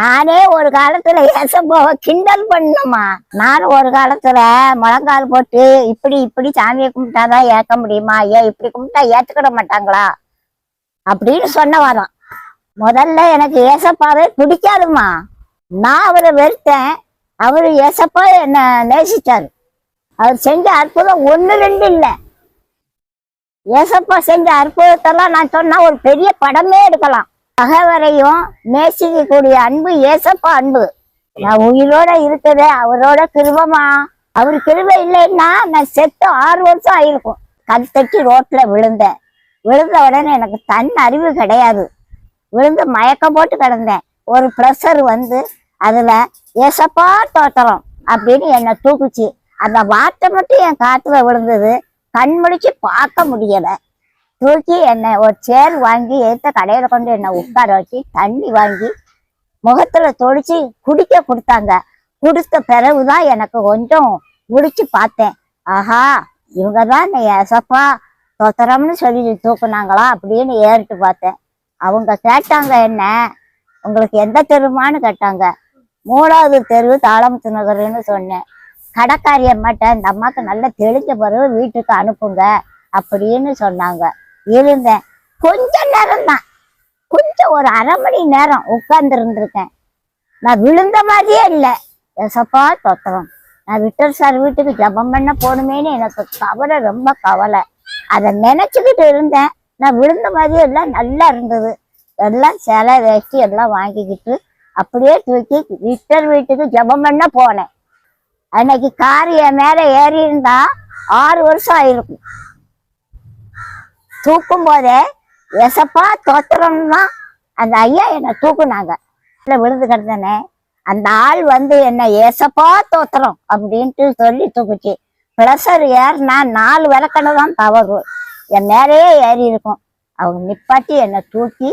நானே ஒரு காலத்துல ஏசப்பாவை கிண்டல் பண்ணுமா நான் ஒரு காலத்துல முழங்கால் போட்டு இப்படி இப்படி சாமியை கும்பிட்டாதான் ஏற்க முடியுமா? ஏன் இப்படி கும்பிட்டா ஏத்துக்கிட மாட்டாங்களா? அப்படின்னு சொன்னவாதான் முதல்ல எனக்கு ஏசப்பாவே பிடிக்காதுமா நான் அவரை வெறுத்தேன். அவரு ஏசப்பா என்ன நேசிச்சாரு. அவர் செஞ்ச அற்புதம் ஒன்று ரெண்டு இல்லை. ஏசப்பா செஞ்ச அற்புதத்தெல்லாம் நான் சொன்னா ஒரு பெரிய படமே எடுக்கலாம். பகைவரையும் நேசிக்கக்கூடிய அன்பு ஏசப்பா அன்பு. நான் உயிரோட இருக்கிறதே அவரோட கிருபமா? அவர் கிருபை இல்லைன்னா நான் செத்து ஆறு வருஷம் ஆயிருக்கும். கல் தட்டி ரோட்ல விழுந்தேன். விழுந்த உடனே எனக்கு தன் அறிவு கிடையாது. விழுந்து மயக்கம் போட்டு கிடந்தேன். ஒரு ப்ரெஷர் வந்து அதுல ஏசப்பா தோட்டரம் அப்படின்னு என்னை தூக்குச்சு. அந்த வார்த்தை மட்டும் என் காத்துல விழுந்தது. கண் முடிச்சு பார்க்க முடியலை. தூக்கி என்னை ஒரு சேர் வாங்கி எடுத்த கடையில கொண்டு என்னை உட்கார வச்சு தண்ணி வாங்கி முகத்துல தொடிச்சு குடிக்க கொடுத்தாங்க. குடித்த பிறகுதான் எனக்கு கொஞ்சம் முடிச்சு பார்த்தேன். ஆஹா இவங்க தான் என்னை எசப்பா தோத்திரம்னு சொல்லி தூக்குனாங்களா அப்படின்னு ஏறிட்டு பார்த்தேன். அவங்க கேட்டாங்க என்ன? உங்களுக்கு எந்த தெருமான்னு கேட்டாங்க. மூணாவது தெரு தாளமுத்து நகர்னு சொன்னேன். கடைக்காரி அம்மாட்ட இந்த அம்மாக்கு நல்லா தெளிஞ்ச பிறகு வீட்டுக்கு அனுப்புங்க அப்படின்னு சொன்னாங்க. இருந்தேன் கொஞ்ச நேரம் தான் கொஞ்சம் ஒரு அரை மணி நேரம் உட்கார்ந்து இருந்திருக்கேன் நான் விழுந்த மாதிரியே இல்லை. எசப்பா தொத்தரம் நான் விட்டர் சார் வீட்டுக்கு ஜபம் பண்ண போகணுமேனு எனக்கு கவலை ரொம்ப கவலை. அதை நினச்சிக்கிட்டு இருந்தேன். நான் விழுந்த மாதிரியே எல்லாம் நல்லா இருந்தது. எல்லாம் சிலை வேஷ்டி எல்லாம் வாங்கிக்கிட்டு அப்படியே தூக்கி விட்டர் வீட்டுக்கு ஜெபம் பண்ண போனேன். அன்னைக்கு கார் என் மேல ஏறி இருந்தா ஆறு வருஷம் ஆயிருக்கும். தூக்கும் போதே எசப்பா தோத்திரம்னா அந்த ஐயா என்னை தூக்குனாங்க. இல்ல விழுந்து கிடந்தனே அந்த ஆள் வந்து என்ன ஏசப்பா தோத்திரம் அப்படின்ட்டு சொல்லி தூக்குச்சு. ப்ளஸர் ஏறினா நாலு விளக்கணை தான் தவறு என் மேலேயே ஏறி இருக்கும். அவங்க நிப்பாட்டி என்னை தூக்கி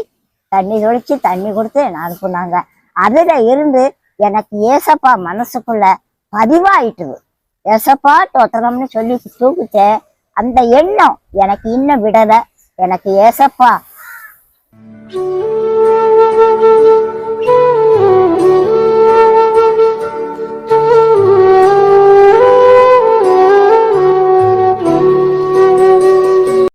தண்ணி தொளிச்சு தண்ணி கொடுத்து என்னை அனுப்புனாங்க. அதில் இருந்து எனக்கு ஏசப்பா மனசுக்குள்ள பதிவாயிட்டுது. ஏசப்பா தோத்திரம்னு சொல்லி தூக்குச்சேன் அந்த எண்ணம் எனக்கு இன்னும் விடல. எனக்கு ஏசப்பா.